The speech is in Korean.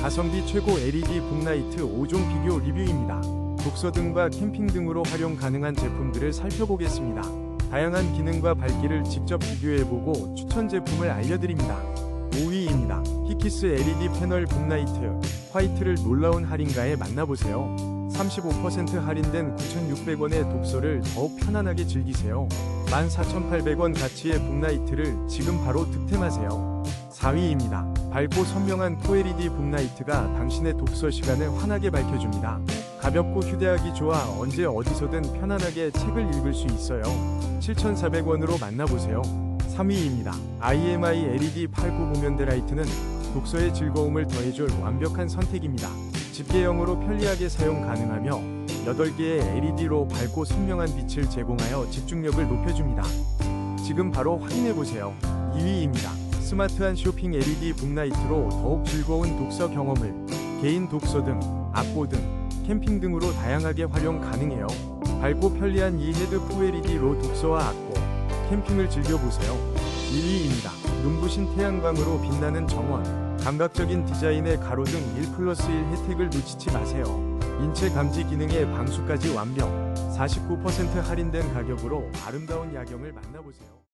가성비 최고 LED 북라이트 5종 비교 리뷰입니다. 독서 등과 캠핑 등으로 활용 가능한 제품들을 살펴보겠습니다. 다양한 기능과 밝기를 직접 비교해보고 추천 제품을 알려드립니다. 5위입니다. 히키스 LED 패널 북라이트 화이트를 놀라운 할인가에 만나보세요. 35% 할인된 9,600원의 독서를 더욱 편안하게 즐기세요. 14,800원 가치의 북라이트를 지금 바로 득템하세요. 4위입니다. 밝고 선명한 QLED 북라이트가 당신의 독서 시간을 환하게 밝혀줍니다. 가볍고 휴대하기 좋아 언제 어디서든 편안하게 책을 읽을 수 있어요. 7,400원으로 만나보세요. 3위입니다. IMI LED 89 보면대 라이트는 독서의 즐거움을 더해줄 완벽한 선택입니다. 집게형으로 편리하게 사용 가능하며 8개의 LED로 밝고 선명한 빛을 제공하여 집중력을 높여줍니다. 지금 바로 확인해보세요. 2위입니다. 스마트한 쇼핑 LED 북라이트로 더욱 즐거운 독서 경험을 개인 독서 등, 악보 등, 캠핑 등으로 다양하게 활용 가능해요. 밝고 편리한 이 헤드 QLED로 독서와 악보, 캠핑을 즐겨보세요. 1위입니다. 눈부신 태양광으로 빛나는 정원, 감각적인 디자인의 가로 등 1 플러스 1 혜택을 놓치지 마세요. 인체 감지 기능의 방수까지 완벽, 49% 할인된 가격으로 아름다운 야경을 만나보세요.